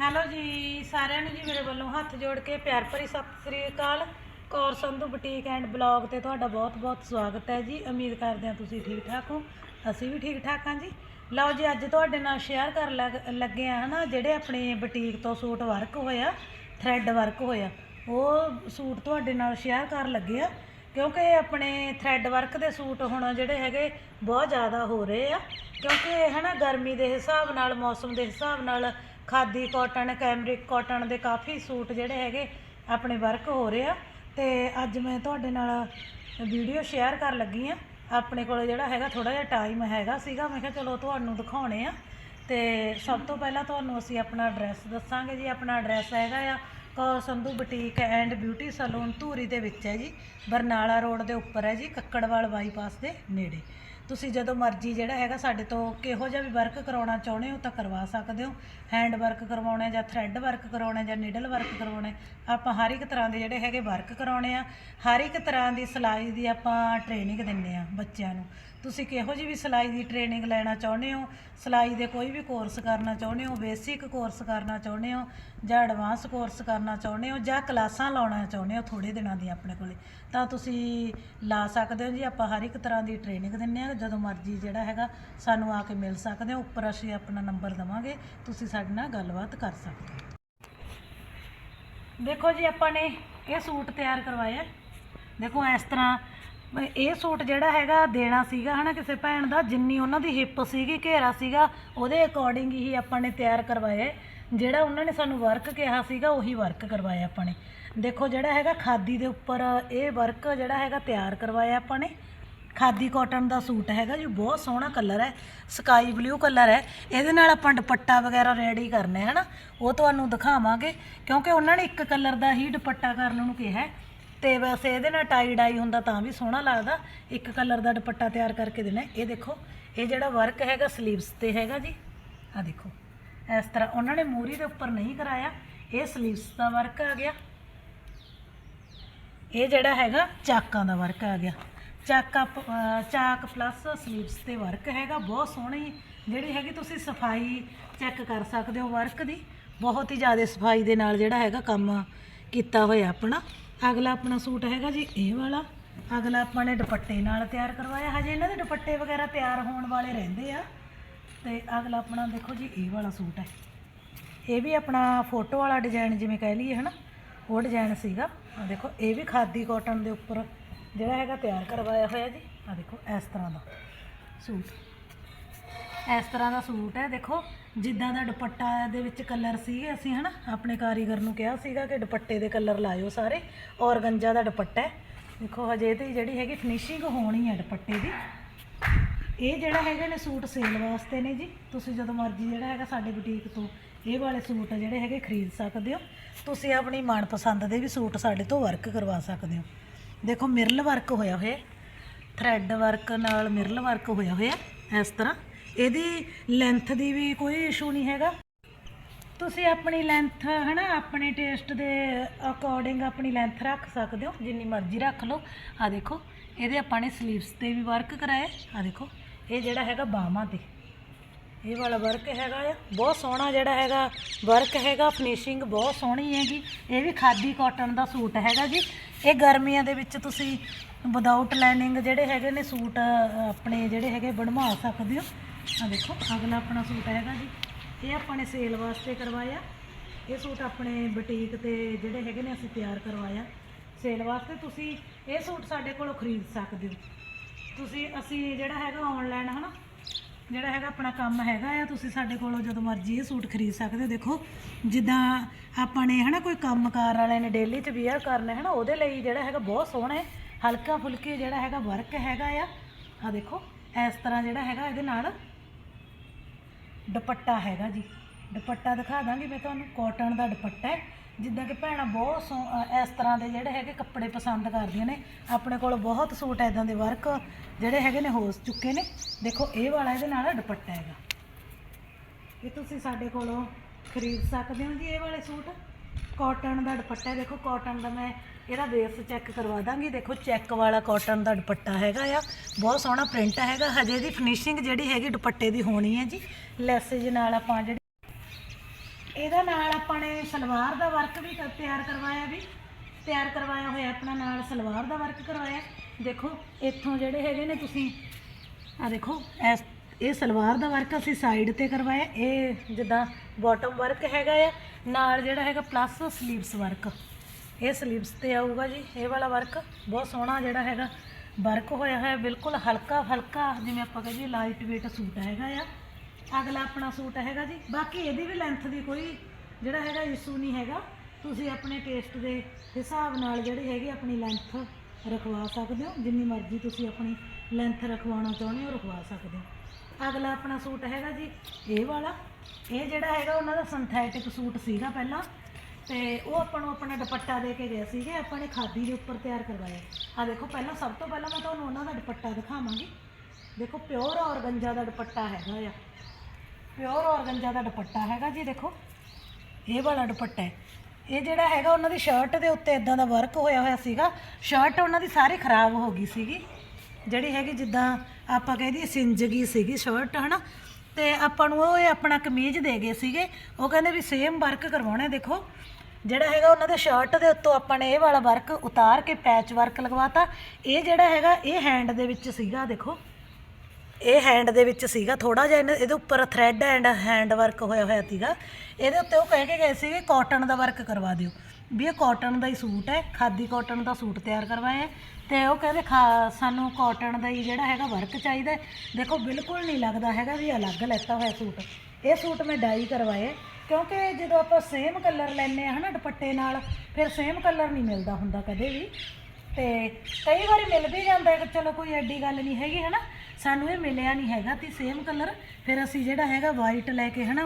Hello ਜੀ, ਸਾਰਿਆਂ ਨੂੰ ਜੀ ਮੇਰੇ ਵੱਲੋਂ ਹੱਥ ਜੋੜ ਕੇ ਪਿਆਰ ਭਰੀ Sat Sri Akal. Kaur Sandhu boutique and blog ਤੇ ਤੁਹਾਡਾ ਬਹੁਤ-ਬਹੁਤ ਸਵਾਗਤ ਹੈ ਜੀ। ਉਮੀਦ ਕਰਦੇ ਹਾਂ ਤੁਸੀਂ ਠੀਕ ਠਾਕ ਹੋ। ਅਸੀਂ ਵੀ ਠੀਕ ਠਾਕ ਹਾਂ ਜੀ। ਲਓ ਜੀ, ਅੱਜ ਤੁਹਾਡੇ ਨਾਲ ਸ਼ੇਅਰ ਕਰ ਲੱਗ- ਲੱਗੇ ਆ ਹਨਾ, ਜਿਹੜੇ ਆਪਣੇ ਬੁਟੀਕ ਤੋਂ ਸੂਟ ਵਰਕ ਹੋਇਆ ਥ੍ਰੈਡ ਵਰਕ ਹੋਇਆ, ਉਹ ਸੂਟ ਤੁਹਾਡੇ ਨਾਲ ਸ਼ੇਅਰ ਕਰਨ ਲੱਗੇ ਆ ਕਿਉਂਕਿ ਆਪਣੇ ਥ੍ਰੈਡ ਵਰਕ ਦੇ ਸੂਟ ਹੁਣ ਜਿਹੜੇ ਹੈਗੇ, ਬਹੁਤ ਜ਼ਿਆਦਾ ਹੋ ਰਹੇ ਆ। ਕਿਉਂਕਿ ਹਨਾ, ਗਰਮੀ ਦੇ ਹਿਸਾਬ ਨਾਲ, ਮੌਸਮ ਦੇ ਹਿਸਾਬ ਨਾਲ ਖਾਦੀ ਕਾਟਨ ਕੈਮਰਿਕ ਕਾਟਨ ਦੇ ਕਾਫੀ ਸੂਟ ਜਿਹੜੇ ਹੈਗੇ ਆਪਣੇ ਵਰਕ ਹੋ ਰਹੇ ਆ। ਤੇ ਅੱਜ ਮੈਂ ਤੁਹਾਡੇ ਨਾਲ ਵੀਡੀਓ ਸ਼ੇਅਰ ਕਰਨ ਲੱਗੀ ਆ। ਆਪਣੇ ਕੋਲ ਜਿਹੜਾ ਹੈਗਾ ਥੋੜਾ ਜਿਹਾ ਟਾਈਮ ਹੈਗਾ ਸੀਗਾ। ਮੈਂ ਕਿਹਾ ਚਲੋ ਤੁਹਾਨੂੰ ਦਿਖਾਉਣੇ ਆ। ਤੇ ਸਭ ਤੋਂ ਪਹਿਲਾਂ ਤੁਹਾਨੂੰ ਅਸੀਂ ਆਪਣਾ ਐਡਰੈਸ ਦੱਸਾਂਗੇ ਜੀ। ਆਪਣਾ ਐਡਰੈਸ ਹੈਗਾ ਆ Kaur Sandhu boutique and beauty salon Dhuri ਦੇ ਵਿੱਚ ਹੈ ਜੀ। ਬਰਨਾਲਾ ਰੋਡ ਦੇ ਉੱਪਰ ਹੈ ਜੀ, ਕੱਕੜਵਾਲ ਬਾਈਪਾਸ ਦੇ ਨੇੜੇ। ਤੁਸੀਂ ਜਦੋਂ ਮਰਜ਼ੀ ਜਿਹੜਾ ਹੈਗਾ ਸਾਡੇ ਤੋਂ ਕਿਹੋ ਜਿਹਾ ਵੀ ਵਰਕ ਕਰਾਉਣਾ ਚਾਹੁੰਦੇ ਹੋ ਤਾਂ ਕਰਵਾ ਸਕਦੇ ਹੋ। ਹੈਂਡ ਵਰਕ ਕਰਵਾਉਣਾ ਜਾਂ ਥਰੈਡ ਵਰਕ ਕਰਾਉਣਾ ਜਾਂ ਨੀਡਲ ਵਰਕ ਕਰਾਉਣਾ, ਆਪਾਂ ਹਰ ਇੱਕ ਤਰ੍ਹਾਂ ਦੇ ਜਿਹੜੇ ਹੈਗੇ ਵਰਕ ਕਰਾਉਣੇ ਆ। ਹਰ ਇੱਕ ਤਰ੍ਹਾਂ ਦੀ ਸਿਲਾਈ ਦੀ ਆਪਾਂ ਟ੍ਰੇਨਿੰਗ ਦਿੰਨੇ ਆ ਬੱਚਿਆਂ ਨੂੰ। ਤੁਸੀਂ ਕਿਹੋ ਜਿਹੀ ਵੀ ਸਿਲਾਈ ਦੀ ਟ੍ਰੇਨਿੰਗ ਲੈਣਾ ਚਾਹੁੰਦੇ ਹੋ? ਸਿਲਾਈ ਦੇ ਕੋਈ ਵੀ ਕੋਰਸ ਕਰਨਾ ਚਾਹੁੰਦੇ ਹੋ? ਬੇਸਿਕ ਕੋਰਸ ਕਰਨਾ ਚਾਹੁੰਦੇ ਹੋ? ਜਾਂ ਐਡਵਾਂਸ ਕੋਰਸ ਕਰਨਾ ਚਾਹੁੰਦੇ ਹੋ? ਜਾਂ ਕਲਾਸਾਂ ਲਾਉਣਾ ਚਾਹੁੰਦੇ ਹੋ ਥੋੜੇ ਦਿਨਾਂ ਦੀ ਆਪਣੇ ਕੋਲੇ? ਤਾਂ ਤੁਸੀਂ ਲਾ ਸਕਦੇ ਹੋ ਜੀ, ਆਪਾਂ ਹਰ ਇੱਕ ਤਰ੍ਹਾਂ ਦੀ ਟ੍ਰੇਨਿੰਗ ਦਿੰਨੇ ਆ ਜਦੋਂ ਮਰਜ਼ੀ ਜਿਹੜਾ ਹੈਗਾ ਸਾਨੂੰ ਆ ਕੇ ਮਿਲ ਸਕਦੇ ਹੋ। ਉੱਪਰ ਅਸੀਂ ਆਪਣਾ ਨੰਬਰ ਦਵਾਂਗੇ, ਤੁਸੀਂ ਸਾਡੇ ਨਾਲ ਗੱਲਬਾਤ ਕਰ ਸਕਦੇ ਹੋ। ਦੇਖੋ ਜੀ, ਆਪਾਂ ਨੇ ਇਹ ਸੂਟ ਤਿਆਰ ਕਰਵਾਇਆ। ਦੇਖੋ, ਇਸ ਤਰ੍ਹਾਂ ਵੀ ਇਹ ਸੂਟ ਜਿਹੜਾ ਹੈਗਾ ਦੇਣਾ ਸੀਗਾ ਹਨਾ ਕਿਸੇ ਭੈਣ ਦਾ, ਜਿੰਨੀ ਉਹਨਾਂ ਦੀ ਹਿੱਪ ਸੀਗੀ, ਘੇਰਾ ਸੀਗਾ, ਉਹਦੇ ਅਕੋਰਡਿੰਗ ਹੀ ਆਪਾਂ ਨੇ ਤਿਆਰ ਕਰਵਾਇਆ ਜਿਹੜਾ ਉਹਨਾਂ ਨੇ ਸਾਨੂੰ ਵਰਕ ਕਿਹਾ ਸੀਗਾ, ਉਹੀ ਵਰਕ ਕਰਵਾਇਆ ਆਪਾਂ ਨੇ। ਦੇਖੋ ਜਿਹੜਾ ਹੈਗਾ ਖਾਦੀ ਦੇ ਉੱਪਰ ਇਹ ਵਰਕ ਜਿਹੜਾ ਹੈਗਾ ਤਿਆਰ ਕਰਵਾਇਆ ਆਪਾਂ ਨੇ। ਖਾਦੀ ਕਾਟਨ ਦਾ ਸੂਟ ਹੈਗਾ ਜੀ, ਬਹੁਤ ਸੋਹਣਾ ਕਲਰ ਹੈ ਸਕਾਈ ਬਲੂ ਕਲਰ ਹੈ। ਇਹਦੇ ਨਾਲ ਆਪਾਂ ਦੁਪੱਟਾ ਵਗੈਰਾ ਰੈਡੀ ਕਰਨਾ ਹੈ ਹਨਾ। ਉਹ ਤੁਹਾਨੂੰ ਦਿਖਾਵਾਂਗੇ, ਕਿਉਂਕਿ ਉਹਨਾਂ ਨੇ ਇੱਕ ਕਲਰ ਦਾ ਹੀ ਦੁਪੱਟਾ ਕਰਨ ਨੂੰ ਕਿਹਾ ਹੈ। ਤੇ ਵੈਸੇ ਇਹਦੇ ਨਾਲ ਟਾਈ ਡਾਈ ਹੁੰਦਾ ਤਾਂ ਵੀ ਸੋਹਣਾ ਲੱਗਦਾ। ਇੱਕ ਕਲਰ ਦਾ ਦੁਪੱਟਾ ਤਿਆਰ ਕਰਕੇ ਦੇਣਾ। ਇਹ ਦੇਖੋ, ਇਹ ਜਿਹੜਾ ਵਰਕ ਹੈਗਾ ਸਲੀਵਸ ਤੇ ਹੈਗਾ ਜੀ। ਆ ਦੇਖੋ, ਇਸ ਤਰ੍ਹਾਂ ਉਹਨਾਂ ਨੇ ਮੂਰੀ ਦੇ ਉੱਪਰ ਨਹੀਂ ਕਰਾਇਆ। ਇਹ ਸਲੀਵਸ ਦਾ ਵਰਕ ਆ ਗਿਆ। ਇਹ ਜਿਹੜਾ ਹੈਗਾ, ਚਾਕਾਂ ਦਾ ਵਰਕ ਆ ਗਿਆ। ਚਾਕ ਅਪ- ਚਾਕ ਪਲੱਸ ਸਲੀਵਸ ਤੇ ਵਰਕ ਹੈਗਾ। ਬਹੁਤ ਸੋਹਣੀ ਜਿਹੜੀ ਹੈਗੀ, ਤੁਸੀਂ ਸਫ਼ਾਈ ਚੈੱਕ ਕਰ ਸਕਦੇ ਹੋ ਵਰਕ ਦੀ। ਬਹੁਤ ਹੀ ਜ਼ਿਆਦਾ ਸਫ਼ਾਈ ਦੇ ਨਾਲ ਜਿਹੜਾ ਹੈਗਾ ਕੰਮ ਕੀਤਾ ਹੋਇਆ ਆਪਣਾ। ਅਗਲਾ ਆਪਣਾ ਸੂਟ ਹੈਗਾ ਜੀ ਇਹ ਵਾਲਾ। ਅਗਲਾ ਆਪਾਂ ਨੇ ਦੁਪੱਟੇ ਨਾਲ ਤਿਆਰ ਕਰਵਾਇਆ। ਹਜੇ ਇਹਨਾਂ ਦੇ ਦੁਪੱਟੇ ਵਗੈਰਾ ਤਿਆਰ ਹੋਣ ਵਾਲੇ ਰਹਿੰਦੇ ਆ। ਤੇ ਅਗਲਾ ਆਪਣਾ ਦੇਖੋ ਜੀ, ਇਹ ਵਾਲਾ ਸੂਟ ਹੈ। ਇਹ ਵੀ ਆਪਣਾ ਫੋਟੋ ਵਾਲਾ ਡਿਜ਼ਾਈਨ ਜਿਵੇਂ ਕਹਿ ਲਈਏ, ਹਨਾ? ਉਹ ਡਿਜ਼ਾਈਨ ਸੀਗਾ। ਆ ਦੇਖੋ, ਇਹ ਵੀ ਖਾਦੀ ਕਾਟਨ ਦੇ ਉੱਪਰ ਜਿਹੜਾ ਹੈਗਾ ਤਿਆਰ ਕਰਵਾਇਆ ਹੋਇਆ ਜੀ। ਆ ਦੇਖੋ, ਇਸ ਤਰ੍ਹਾਂ ਦਾ ਸੂਟ। ਇਸ ਤਰ੍ਹਾਂ ਦਾ ਸੂਟ ਹੈ, ਦੇਖੋ, ਜਿੱਦਾਂ ਦਾ ਦੁਪੱਟਾ ਦੇ ਵਿੱਚ ਕਲਰ ਸੀਗੇ, ਅਸੀਂ ਹਨਾ, ਆਪਣੇ ਕਾਰੀਗਰ ਨੂੰ ਕਿਹਾ ਸੀਗਾ ਕਿ ਦੁਪੱਟੇ ਦੇ ਕਲਰ ਲਾਇਓ ਸਾਰੇ, ਔਰ ਗੰਜਾ ਦਾ ਦੁਪੱਟਾ ਹੈ। ਦੇਖੋ, ਹਜੇ ਤੇ ਜਿਹੜੀ ਹੈਗੀ ਫਿਨਿਸ਼ਿੰਗ ਹੋਣੀ ਹੈ ਦੁਪੱਟੇ ਦੀ। ਇਹ ਜਿਹੜਾ ਹੈਗੇ ਨੇ ਸੂਟ ਸੇਲ ਵਾਸਤੇ ਨੇ ਜੀ, ਤੁਸੀਂ ਜਦੋਂ ਮਰਜ਼ੀ ਜਿਹੜਾ ਹੈਗਾ ਸਾਡੇ ਬੁਟੀਕ ਤੋਂ ਇਹ ਵਾਲੇ ਸੂਟ ਜਿਹੜੇ ਹੈਗੇ ਖਰੀਦ ਸਕਦੇ ਹੋ। ਤੁਸੀਂ ਆਪਣੀ ਮਨਪਸੰਦ ਦੇ ਵੀ ਸੂਟ ਸਾਡੇ ਤੋਂ ਵਰਕ ਕਰਵਾ ਸਕਦੇ ਹੋ। ਦੇਖੋ ਮਿਰਲ ਵਰਕ ਹੋਇਆ ਹੋਇਆ ਥ੍ਰੈਡ ਵਰਕ ਨਾਲ ਮਿਰਲ ਵਰਕ ਹੋਇਆ ਹੋਇਆ ਇਸ ਤਰ੍ਹਾਂ। ਇਹਦੀ ਲੈਂਥ ਦੀ ਵੀ ਕੋਈ ਇਸ਼ੂ ਨਹੀਂ ਹੈਗਾ। ਤੁਸੀਂ ਆਪਣੀ ਲੈਂਥ ਹਨਾ, ਆਪਣੇ ਟੇਸਟ ਦੇ ਅਕੋਰਡਿੰਗ ਆਪਣੀ ਲੈਂਥ ਰੱਖ ਸਕਦੇ ਹੋ। ਜਿੰਨੀ ਮਰਜ਼ੀ ਰੱਖ ਲਓ। ਆ ਦੇਖੋ, ਇਹਦੇ ਆਪਾਂ ਨੇ ਸਲੀਵਸ ਤੇ ਵੀ ਵਰਕ ਕਰਾਇਆ। ਆ ਦੇਖੋ, ਇਹ ਜਿਹੜਾ ਹੈਗਾ ਬਾਹਾਂ ਤੇ। ਇਹ ਵਾਲਾ ਵਰਕ ਹੈਗਾ ਆ। ਬਹੁਤ ਸੋਹਣਾ ਜਿਹੜਾ ਹੈਗਾ ਵਰਕ ਹੈਗਾ। ਫਿਨਿਸ਼ਿੰਗ ਬਹੁਤ ਸੋਹਣੀ ਹੈਗੀ। ਇਹ ਵੀ ਖਾਦੀ ਕਾਟਨ ਦਾ ਸੂਟ ਹੈਗਾ ਜੀ। ਇਹ ਗਰਮੀਆਂ ਦੇ ਵਿੱਚ ਤੁਸੀਂ ਵਿਦਆਊਟ ਲਾਈਨਿੰਗ ਜਿਹੜੇ ਹੈਗੇ ਨੇ ਸੂਟ ਆਪਣੇ ਜਿਹੜੇ ਹੈਗੇ ਬਣਵਾ ਸਕਦੇ ਹੋ। ਆ ਦੇਖੋ, ਅਗਲਾ ਆਪਣਾ ਸੂਟ ਹੈਗਾ ਜੀ। ਇਹ ਆਪਾਂ ਨੇ ਸੇਲ ਵਾਸਤੇ ਕਰਵਾਇਆ। ਇਹ ਸੂਟ ਆਪਣੇ ਬੁਟੀਕ ਤੇ ਜਿਹੜੇ ਹੈਗੇ ਨੇ, ਅਸੀਂ ਤਿਆਰ ਕਰਵਾਇਆ। ਸੇਲ ਵਾਸਤੇ ਤੁਸੀਂ ਇਹ ਸੂਟ ਸਾਡੇ ਕੋਲੋਂ ਖਰੀਦ ਸਕਦੇ ਹੋ। ਤੁਸੀਂ, ਅਸੀਂ ਜਿਹੜਾ ਹੈਗਾ ਆਨਲਾਈਨ ਹਨਾ? ਜਿਹੜਾ ਹੈਗਾ ਆਪਣਾ ਕੰਮ ਹੈਗਾ ਆ, ਤੁਸੀਂ ਸਾਡੇ ਕੋਲੋਂ ਜਦੋਂ ਮਰਜ਼ੀ ਇਹ ਸੂਟ ਖਰੀਦ ਸਕਦੇ ਹੋ। ਦੇਖੋ, ਜਿੱਦਾਂ ਆਪਾਂ ਨੇ, ਹਨਾ, ਕੋਈ ਕੰਮਕਾਰ ਵਾਲਿਆਂ ਨੇ ਡੇਲੀ 'ਚ ਵੀਅਰ ਕਰਨਾ ਹੈ ਨਾ ਉਹਦੇ ਲਈ ਜਿਹੜਾ ਹੈਗਾ ਬਹੁਤ ਸੋਹਣਾ ਹੈ। ਹਲਕਾ ਫੁਲਕੇ ਜਿਹੜਾ ਹੈਗਾ ਵਰਕ ਹੈਗਾ ਆ। ਆ ਦੇਖੋ, ਇਸ ਤਰ੍ਹਾਂ ਜਿਹੜਾ ਹੈਗਾ ਇਹਦੇ ਨਾਲ ਦੁਪੱਟਾ ਹੈਗਾ ਜੀ। ਦੁਪੱਟਾ ਦਿਖਾ ਦਾਂਗੀ ਮੈਂ ਤੁਹਾਨੂੰ। ਕਾਟਨ ਦਾ ਦੁਪੱਟਾ ਹੈ। ਜਿੱਦਾਂ ਕਿ ਭੈਣਾਂ ਬਹੁਤ ਸੋ ਅ, ਇਸ ਤਰ੍ਹਾਂ ਦੇ ਜਿਹੜੇ ਹੈਗੇ ਕੱਪੜੇ ਪਸੰਦ ਕਰਦੀਆਂ ਨੇ। ਆਪਣੇ ਕੋਲ ਬਹੁਤ ਸੂਟ ਐਦਾਂ ਦੇ ਵਰਕ ਜਿਹੜੇ ਹੈਗੇ ਨੇ ਹੋ ਚੁੱਕੇ ਨੇ। ਦੇਖੋ ਇਹ ਵਾਲਾ ਇਹਦੇ ਨਾਲ ਦੁਪੱਟਾ ਹੈਗਾ। ਇਹ ਤੁਸੀਂ ਸਾਡੇ ਕੋਲੋਂ ਖਰੀਦ ਸਕਦੇ ਹੋ ਜੀ ਇਹ ਵਾਲੇ ਸੂਟ? ਕਾਟਨ ਦਾ ਦੁਪੱਟਾ ਹੈ। ਦੇਖੋ ਕਾਟਨ ਦਾ ਮੈਂ ਇਹਦਾ ਬੇਸ ਚੈੱਕ ਕਰਵਾ ਦਾਂਗੀ। ਦੇਖੋ ਚੈੱਕ ਵਾਲਾ ਕਾਟਨ ਦਾ ਦੁਪੱਟਾ ਹੈਗਾ ਆ। ਬਹੁਤ ਸੋਹਣਾ ਪ੍ਰਿੰਟ ਹੈਗਾ। ਹਜੇ ਦੀ ਫਿਨਿਸ਼ਿੰਗ ਜਿਹੜੀ ਹੈਗੀ ਦੁਪੱਟੇ ਦੀ ਹੋਣੀ ਹੈ ਜੀ। ਲੈਸੇਜ ਨਾਲ ਆਪਾਂ ਜਿਹੜੀ ਇਹਦਾ ਨਾਲ ਆਪਾਂ ਨੇ ਸਲਵਾਰ ਦਾ ਵਰਕ ਵੀ ਕਰ- ਤਿਆਰ ਕਰਵਾਇਆ ਵੀ। ਤਿਆਰ ਕਰਵਾਇਆ ਹੋਇਆ ਆਪਣਾ ਨਾਲ ਸਲਵਾਰ ਦਾ ਵਰਕ ਕਰਵਾਇਆ। ਦੇਖੋ ਇੱਥੋਂ ਜਿਹੜੇ ਹੈਗੇ ਨੇ ਤੁਸੀਂ ਆ ਦੇਖੋ, ਇਸ ਇਹ ਸਲਵਾਰ ਦਾ ਵਰਕ ਅਸੀਂ ਸਾਈਡ ਤੇ ਕਰਵਾਇਆ। ਇਹ ਜਿੱਦਾਂ ਬਾਟਮ ਵਰਕ ਹੈਗਾ ਆ। ਨਾਲ ਜਿਹੜਾ ਹੈਗਾ ਪਲੱਸ ਸਲੀਵਸ ਵਰਕ ਇਹ ਸਲੀਵਸ ਤੇ ਆਊਗਾ ਜੀ, ਇਹ ਵਾਲਾ ਵਰਕ ਬਹੁਤ ਸੋਹਣਾ ਜਿਹੜਾ ਹੈਗਾ ਵਰਕ ਹੋਇਆ ਹੋਇਆ ਬਿਲਕੁਲ ਹਲਕਾ ਫਲਕਾ, ਜਿਵੇਂ ਆਪਾਂ ਕਹੀਏ ਲਾਈਟ weight ਸੂਟ ਹੈਗਾ ਆ। ਅਗਲਾ ਆਪਣਾ ਸੂਟ ਹੈਗਾ ਜੀ, ਬਾਕੀ ਇਹਦੀ ਵੀ ਲੈਂਥ ਦੀ ਕੋਈ ਜਿਹੜਾ ਹੈਗਾ ਇਸ਼ੂ ਨਹੀਂ ਹੈਗਾ। ਤੁਸੀਂ ਆਪਣੇ ਟੇਸਟ ਦੇ ਹਿਸਾਬ ਨਾਲ ਜਿਹੜੀ ਹੈਗੀ ਆਪਣੀ ਲੈਂਥ ਰਖਵਾ ਸਕਦੇ ਹੋ, ਜਿੰਨੀ ਮਰਜ਼ੀ ਤੁਸੀਂ ਆਪਣੀ ਲੈਂਥ ਰਖਵਾਉਣਾ ਚਾਹੁੰਦੇ ਹੋ, ਰਖਵਾ ਸਕਦੇ ਹੋ। ਅਗਲਾ ਆਪਣਾ ਸੂਟ ਹੈਗਾ ਜੀ, ਇਹ ਵਾਲਾ। ਇਹ ਜਿਹੜਾ ਹੈਗਾ ਉਹਨਾਂ ਦਾ ਸਿੰਥੈਟਿਕ ਸੂਟ ਸੀਗਾ ਪਹਿਲਾਂ, ਤੇ ਉਹ ਆਪਾਂ ਨੂੰ ਆਪਣਾ ਦੁਪੱਟਾ ਦੇ ਕੇ ਗਏ ਸੀਗੇ, ਆਪਾਂ ਨੇ ਖਾਦੀ ਦੇ ਉੱਪਰ ਤਿਆਰ ਕਰਵਾਇਆ। ਆ ਦੇਖੋ, ਪਹਿਲਾਂ ਸਭ ਤੋਂ ਪਹਿਲਾਂ ਮੈਂ ਤੁਹਾਨੂੰ ਉਹਨਾਂ ਦਾ ਦੁਪੱਟਾ ਦਿਖਾਵਾਂਗੀ। ਦੇਖੋ ਪਿਓਰ ਔਰਗੰਜਾ ਦਾ ਦੁਪੱਟਾ ਹੈਗਾ ਆ। ਪਿਓਰ ਔਰਗੰਜਾ ਦਾ ਦੁਪੱਟਾ ਹੈਗਾ ਜੀ, ਦੇਖੋ। ਇਹ ਵਾਲਾ ਦੁਪੱਟਾ ਹੈ। ਇਹ ਜਿਹੜਾ ਹੈਗਾ, ਉਹਨਾਂ ਦੀ ਸ਼ਰਟ ਦੇ ਉੱਤੇ ਇਦਾਂ ਦਾ ਵਰਕ ਹੋਇਆ ਹੋਇਆ ਸੀਗਾ। ਸ਼ਰਟ ਉਹਨਾਂ ਦੀ ਸਾਰੀ ਖਰਾਬ ਹੋ ਗਈ ਸੀਗੀ। ਜਿਹੜੀ ਹੈਗੀ, ਜਿੱਦਾਂ ਆਪਾਂ ਕਹਿੰਦੀ ਸਿੰਜ ਗਈ ਸੀਗੀ ਸ਼ਰਟ ਹਨਾ? ਤੇ ਆਪਾਂ ਨੂੰ ਉਹ ਇਹ ਆਪਣਾ ਕਮੀਜ਼ ਦੇ ਗਏ ਸੀਗੇ। ਉਹ ਕਹਿੰਦੇ ਵੀ ਸੇਮ ਵਰਕ ਕਰਵਾਉਣਾ ਹੈ। ਦੇਖੋ। ਜਿਹੜਾ ਹੈਗਾ ਉਹਨਾਂ ਦੇ ਸ਼ਰਟ ਦੇ ਉੱਤੋਂ ਆਪਾਂ ਨੇ ਇਹ ਵਾਲਾ ਵਰਕ ਉਤਾਰ ਕੇ ਪੈਚ ਵਰਕ ਲਗਵਾਤਾ। ਇਹ ਜਿਹੜਾ ਹੈਗਾ, ਇਹ ਹੈਂਡ ਦੇ ਵਿੱਚ ਸੀਗਾ, ਦੇਖੋ। ਇਹ ਹੈਂਡ ਦੇ ਵਿੱਚ ਸੀਗਾ ਥੋੜਾ ਜਿਹਾ ਇਹਨੇ- ਇਹਦੇ ਉੱਪਰ ਥ੍ਰੈਡ ਐਂਡ ਹੈਂਡ ਵਰਕ ਹੋਇਆ ਹੋਇਆ ਸੀਗਾ। ਇਹਦੇ ਉੱਤੇ ਉਹ ਕਹਿ ਕੇ ਗਏ ਸੀਗੇ ਕਾਟਨ ਦਾ ਵਰਕ ਕਰਵਾ ਦਿਓ। ਵੀ ਇਹ ਕਾਟਨ ਦਾ ਹੀ ਸੂਟ ਹੈ, ਖਾਦੀ ਕਾਟਨ ਦਾ ਸੂਟ ਤਿਆਰ ਕਰਵਾਇਆ ਹੈ। ਤੇ ਉਹ ਕਹਿੰਦੇ ਖਾ, ਸਾਨੂੰ ਕਾਟਨ ਦਾ ਹੀ ਜਿਹੜਾ ਹੈਗਾ ਵਰਕ ਚਾਹੀਦਾ ਹੈ। ਦੇਖੋ, ਬਿਲਕੁਲ ਨਹੀਂ ਲੱਗਦਾ ਹੈਗਾ ਵੀ ਅਲੱਗ ਲੈਤਾ ਹੋਇਆ ਸੂਟ। ਇਹ ਸੂਟ ਮੈਂ ਡਾਈ ਕਰਵਾਏ ਕਿਉਂਕਿ ਜਦੋਂ ਆਪਾਂ ਸੇਮ ਕਲਰ ਲੈਨੇ ਆ ਹਨਾ ਦੁਪੱਟੇ ਨਾਲ, ਫਿਰ ਸੇਮ ਕਲਰ ਨਹੀਂ ਮਿਲਦਾ ਹੁੰਦਾ ਕਦੇ ਵੀ। ਤੇ ਕਈ ਵਾਰੀ ਮਿਲ ਵੀ ਜਾਂਦਾ ਹੈ ਕਿ ਚਲੋ ਕੋਈ ਐਡੀ ਗੱਲ ਨਹੀਂ ਹੈਗੀ ਹਨਾ। ਸਾਨੂੰ ਇਹ ਮਿਲਿਆ ਨਹੀਂ ਹੈਗਾ ਤੇ ਸੇਮ ਕਲਰ ਫਿਰ ਅਸੀਂ ਜਿਹੜਾ ਹੈਗਾ ਵਾਈਟ ਲੈ ਕੇ ਹਨਾ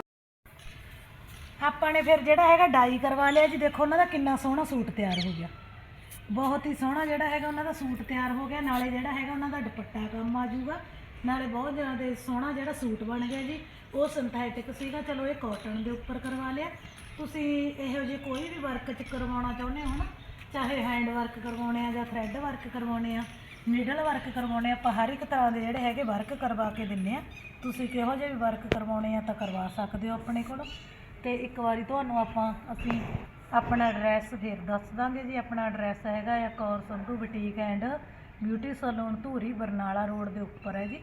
ਆਪਾਂ ਨੇ ਫਿਰ ਜਿਹੜਾ ਹੈਗਾ ਡਾਈ ਕਰਵਾ ਲਿਆ ਜੀ, ਦੇਖੋ ਉਹਨਾਂ ਦਾ ਕਿੰਨਾ ਸੋਹਣਾ ਸੂਟ ਤਿਆਰ ਹੋ ਗਿਆ। ਬਹੁਤ ਹੀ ਸੋਹਣਾ ਜਿਹੜਾ ਹੈਗਾ ਉਹਨਾਂ ਦਾ ਸੂਟ ਤਿਆਰ ਹੋ ਗਿਆ, ਨਾਲੇ ਜਿਹੜਾ ਹੈਗਾ ਉਹਨਾਂ ਦਾ ਦੁਪੱਟਾ ਕੰਮ ਆ ਜਾਊਗਾ। ਨਾਲੇ ਬਹੁਤ ਜ਼ਿਆਦਾ ਸੋਹਣਾ ਜਿਹੜਾ ਸੂਟ ਬਣ ਗਿਆ ਜੀ, ਉਹ ਸਿੰਥੈਟਿਕ ਸੀਗਾ। ਚਲੋ ਇਹ ਕਾਟਨ ਦੇ ਉੱਪਰ ਕਰਵਾ ਲਿਆ। ਤੁਸੀਂ ਇਹੋ ਜਿਹੇ ਕੋਈ ਵੀ ਵਰਕ ਚ ਕਰਵਾਉਣਾ ਚਾਹੁੰਦੇ ਹੋ ਨਾ, ਚਾਹੇ ਹੈਂਡ ਵਰਕ ਕਰਵਾਉਣੇ ਆ ਜਾਂ ਥਰੈਡ ਵਰਕ ਕਰਵਾਉਣੇ ਆ ਨੀਡਲ ਵਰਕ ਕਰਵਾਉਣੇ ਆਪਾਂ ਹਰ ਇੱਕ ਤਰ੍ਹਾਂ ਦੇ ਜਿਹੜੇ ਹੈਗੇ ਵਰਕ ਕਰਵਾ ਕੇ ਦਿੰਨੇ ਆ। ਤੁਸੀਂ ਕਿਹੋ ਜਿਹੇ ਵੀ ਵਰਕ ਕਰਵਾਉਣੇ ਆ ਤਾਂ ਕਰਵਾ ਸਕਦੇ ਹੋ ਆਪਣੇ ਕੋਲ। ਤੇ ਇੱਕ ਵਾਰੀ ਤੁਹਾਨੂੰ ਆਪਾਂ, ਅਸੀਂ ਆਪਣਾ ਐਡਰੈਸ ਫਿਰ ਦੱਸ ਦਾਂਗੇ ਜੀ। ਆਪਣਾ ਐਡਰੈਸ ਹੈਗਾ ਆ Kaur Sandhu boutique and beauty salon Dhuri Barnala road ਦੇ ਉੱਪਰ ਹੈ ਜੀ,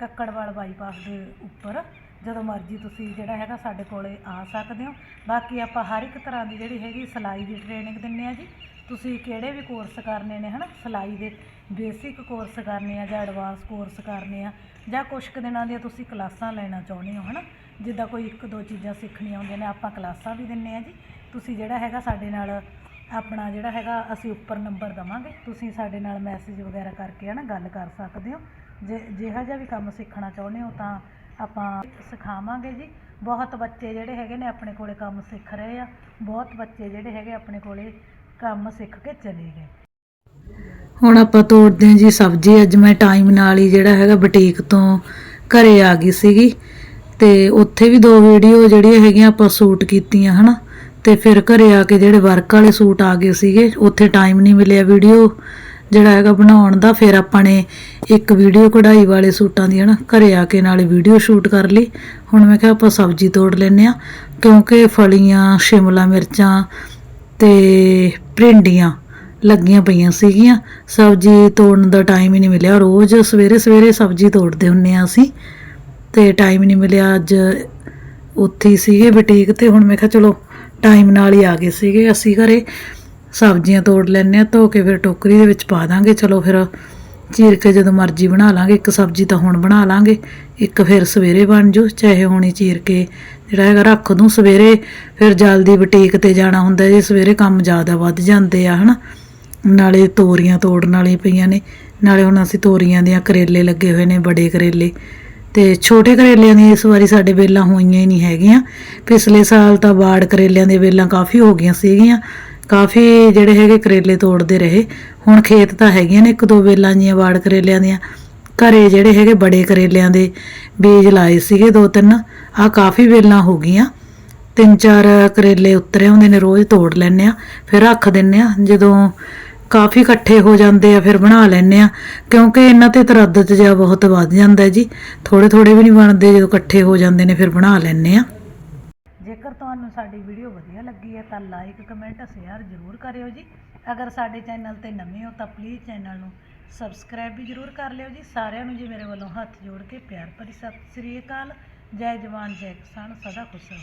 ਕੱਕੜਵਾਲ ਬਾਈਪਾਸ ਦੇ ਉੱਪਰ। ਜਦੋਂ ਮਰਜ਼ੀ ਤੁਸੀਂ ਜਿਹੜਾ ਹੈਗਾ ਸਾਡੇ ਕੋਲੇ ਆ ਸਕਦੇ ਹੋ। ਬਾਕੀ ਆਪਾਂ ਹਰ ਇੱਕ ਤਰ੍ਹਾਂ ਦੀ ਜਿਹੜੀ ਹੈਗੀ ਸਿਲਾਈ ਦੀ ਟ੍ਰੇਨਿੰਗ ਦਿੰਨੇ ਆ ਜੀ। ਤੁਸੀਂ ਕਿਹੜੇ ਵੀ ਕੋਰਸ ਕਰਨੇ ਨੇ, ਹਨਾ? ਸਿਲਾਈ ਦੇ ਬੇਸਿਕ ਕੋਰਸ ਕਰਨੇ ਆ ਜਾਂ ਐਡਵਾਂਸ ਕੋਰਸ ਕਰਨੇ ਆ ਜਾਂ ਕੁਝ ਕੁ ਦਿਨਾਂ ਦੀਆਂ ਤੁਸੀਂ ਕਲਾਸਾਂ ਲੈਣਾ ਚਾਹੁੰਦੇ ਹੋ, ਹਨਾ? ਜਿੱਦਾਂ ਕੋਈ ਇੱਕ ਦੋ ਚੀਜ਼ਾਂ ਸਿੱਖਣੀਆਂ ਹੁੰਦੀਆਂ ਨੇ, ਆਪਾਂ ਕਲਾਸਾਂ ਵੀ ਦਿੰਨੇ ਆ ਜੀ। ਤੁਸੀਂ ਜਿਹੜਾ ਹੈਗਾ ਸਾਡੇ ਨਾਲ ਆਪਣਾ ਜਿਹੜਾ ਹੈਗਾ, ਅਸੀਂ ਉੱਪਰ ਨੰਬਰ ਦਵਾਂਗੇ। ਤੁਸੀਂ ਸਾਡੇ ਨਾਲ ਮੈਸੇਜ ਵਗੈਰਾ ਕਰਕੇ ਹੈ ਨਾ ਗੱਲ ਕਰ ਸਕਦੇ ਹੋ। ਜੇ ਜਿਹੜਾ ਜਿਹਾ ਵੀ ਕੰਮ ਸਿੱਖਣਾ ਚਾਹੁੰਦੇ ਹੋ, ਤਾਂ ਆਪਾਂ ਸਿਖਾਵਾਂਗੇ ਜੀ। ਬਹੁਤ ਬੱਚੇ ਜਿਹੜੇ ਹੈਗੇ ਨੇ, ਆਪਣੇ ਕੋਲੇ ਕੰਮ ਸਿੱਖ ਰਹੇ ਆ। ਬਹੁਤ ਬੱਚੇ ਜਿਹੜੇ ਹੈਗੇ, ਆਪਣੇ ਕੋਲੇ ਕੰਮ ਸਿੱਖ ਕੇ ਚਲੇ ਗਏ। ਹੁਣ ਆਪਾਂ ਤੋੜਦੇ ਹਾਂ ਜੀ ਸਬਜ਼ੀ। ਅੱਜ ਮੈਂ ਟਾਈਮ ਨਾਲ ਹੀ ਜਿਹੜਾ ਹੈਗਾ, ਬੁਟੀਕ ਤੋਂ ਘਰੇ ਆ ਗਈ ਸੀਗੀ। ਤੇ ਉੱਥੇ ਵੀ ਦੋ ਵੀਡੀਓ ਜਿਹੜੀਆਂ ਹੈਗੀਆਂ ਆਪਾਂ ਸ਼ੂਟ ਕੀਤੀਆਂ, ਹਨਾ? ਤੇ ਫਿਰ ਘਰੇ ਆ ਕੇ ਜਿਹੜੇ ਵਰਕ ਵਾਲੇ ਸੂਟ ਆ ਗਏ ਸੀਗੇ, ਉੱਥੇ ਟਾਈਮ ਨਹੀਂ ਮਿਲਿਆ ਵੀਡੀਓ ਜਿਹੜਾ ਹੈਗਾ ਬਣਾਉਣ ਦਾ, ਫਿਰ ਆਪਾਂ ਨੇ ਇੱਕ ਵੀਡੀਓ ਕਢਾਈ ਵਾਲੇ ਸੂਟਾਂ ਦੀ, ਹਨਾ? ਘਰੇ ਆ ਕੇ ਨਾਲੇ ਵੀਡੀਓ ਸ਼ੂਟ ਕਰ ਲਈ। ਹੁਣ ਮੈਂ ਕਿਹਾ ਆਪਾਂ ਸਬਜ਼ੀ ਤੋੜ ਲੈਨੇ ਆ ਕਿਉਂਕਿ ਫਲੀਆਂ, ਸ਼ਿਮਲਾ ਮਿਰਚਾਂ ਤੇ ਭਿੰਡੀਆਂ ਲੱਗੀਆਂ ਪਈਆਂ ਸੀਗੀਆਂ। ਸਬਜ਼ੀ ਤੋੜਨ ਦਾ ਟਾਈਮ ਹੀ ਨਹੀਂ ਮਿਲਿਆ। ਰੋਜ਼ ਸਵੇਰੇ ਸਵੇਰੇ ਸਬਜ਼ੀ ਤੋੜਦੇ ਹੁੰਨੇ ਆ ਅਸੀਂ। ਤੇ ਟਾਈਮ ਨਹੀਂ ਮਿਲਿਆ ਅੱਜ। ਉੱਥੇ ਹੀ ਸੀਗੇ ਬੁਟੀਕ ਤੇ, ਹੁਣ ਮੈਂ ਕਿਹਾ ਚਲੋ ਟਾਈਮ ਨਾਲ ਹੀ ਆ ਗਏ ਸੀਗੇ। ਅਸੀਂ ਘਰੇ ਸਬਜ਼ੀਆਂ ਤੋੜ ਲੈਣੇ ਆ ਧੋ ਕੇ ਫਿਰ ਟੋਕਰੀ ਦੇ ਵਿੱਚ ਪਾ ਦਾਂਗੇ। ਚਲੋ ਫਿਰ ਚੀਰ ਕੇ ਜਦੋਂ ਮਰਜ਼ੀ ਬਣਾ ਲਾਂਗੇ। ਇੱਕ ਸਬਜ਼ੀ ਤਾਂ ਹੁਣ ਬਣਾ ਲਾਂਗੇ, ਇੱਕ ਫਿਰ ਸਵੇਰੇ ਬਣ ਜੂ। ਚਾਹੇ ਹੁਣੀ ਚੀਰ ਕੇ ਜਿਹੜਾ ਹੈਗਾ ਰੱਖ ਦੂੰ ਸਵੇਰੇ, ਫਿਰ ਜਲਦੀ ਬੁਟੀਕ ਤੇ ਜਾਣਾ ਹੁੰਦਾ ਜੇ, ਸਵੇਰੇ ਕੰਮ ਜ਼ਿਆਦਾ ਵੱਧ ਜਾਂਦੇ ਆ, ਹਨਾ। ਨਾਲੇ ਤੋਰੀਆਂ ਤੋੜਨ ਵਾਲੀਆਂ ਪਈਆਂ ਨੇ। ਨਾਲੇ ਹੁਣ ਅਸੀਂ ਤੋਰੀਆਂ ਦੀਆਂ ਕਰੇਲੇ ਲੱਗੇ ਹੋਏ ਨੇ, ਬੜੇ ਕਰੇਲੇ। ਤੇ ਛੋਟੇ ਕਰੇਲਿਆਂ ਦੀ ਇਸ ਵਾਰੀ ਸਾਡੇ ਵੇਲਾਂ ਹੋਈਆਂ ਹੀ ਨਹੀਂ ਹੈਗੀਆਂ। ਪਿਛਲੇ ਸਾਲ ਤਾਂ ਬਾੜ ਕਰੇਲਿਆਂ ਦੇ ਵੇਲਾਂ ਕਾਫੀ ਹੋ ਗਈਆਂ ਸੀਗੀਆਂ। ਕਾਫੀ ਜਿਹੜੇ ਹੈਗੇ ਕਰੇਲੇ ਤੋੜਦੇ ਰਹੇ। ਹੁਣ ਖੇਤ ਤਾਂ ਹੈਗੀਆਂ ਨੇ ਇੱਕ ਦੋ ਵੇਲਾਂ ਜੀਆਂ ਬਾੜ ਕਰੇਲਿਆਂ ਦੀਆਂ। ਘਰੇ ਜਿਹੜੇ ਹੈਗੇ ਬੜੇ ਕਰੇਲਿਆਂ ਦੇ ਬੀਜ ਲਾਏ ਸੀਗੇ ਦੋ ਤਿੰਨ ਆ ਕਾਫੀ ਵੇਲਾਂ ਹੋ ਗਈਆਂ। ਤਿੰਨ ਚਾਰ ਕਰੇਲੇ ਉਤਰੇ ਹੁੰਦੇ ਨੇ, ਰੋਜ਼ ਤੋੜ ਲੈਂਦੇ ਆ ਫਿਰ ਰੱਖ ਦਿੰਨੇ ਆ ਜਦੋਂ ਕਾਫੀ ਇਕੱਠੇ ਹੋ ਜਾਂਦੇ ਆ, ਫਿਰ ਬਣਾ ਲੈਂਦੇ ਆ। ਕਿਉਂਕਿ ਇਹਨਾਂ ਤੇ ਤਰੱਦਦ ਜਿਹਾ ਬਹੁਤ ਵੱਧ ਜਾਂਦਾ ਜੀ। ਥੋੜੇ ਥੋੜੇ ਵੀ ਨਹੀਂ ਬਣਦੇ, ਜਦੋਂ ਇਕੱਠੇ ਹੋ ਜਾਂਦੇ ਨੇ, ਫਿਰ ਬਣਾ ਲੈਂਦੇ ਆ। ਜੇਕਰ ਤੁਹਾਨੂੰ ਸਾਡੀ ਵੀਡੀਓ ਵਧੀਆ ਲੱਗੀ ਹੈ, ਤਾਂ ਲਾਈਕ ਕਮੈਂਟ ਸ਼ੇਅਰ ਜ਼ਰੂਰ ਕਰਿਓ ਜੀ। ਅਗਰ ਸਾਡੇ ਚੈਨਲ ਤੇ ਨਵੇਂ ਹੋ, ਤਾਂ ਪਲੀਜ਼ ਚੈਨਲ ਨੂੰ ਸਬਸਕ੍ਰਾਈਬ ਵੀ ਜ਼ਰੂਰ ਕਰ ਲਿਓ ਜੀ। ਸਾਰਿਆਂ ਨੂੰ ਜੀ ਮੇਰੇ ਵੱਲੋਂ ਹੱਥ ਜੋੜ ਕੇ ਪਿਆਰ ਭਰੀ ਸਤਿ ਸ੍ਰੀ ਅਕਾਲ। ਜੈ ਜਵਾਨ, ਜੈ ਕਿਸਾਨ, ਸਦਾ ਖੁਸ਼ ਰਹੋ।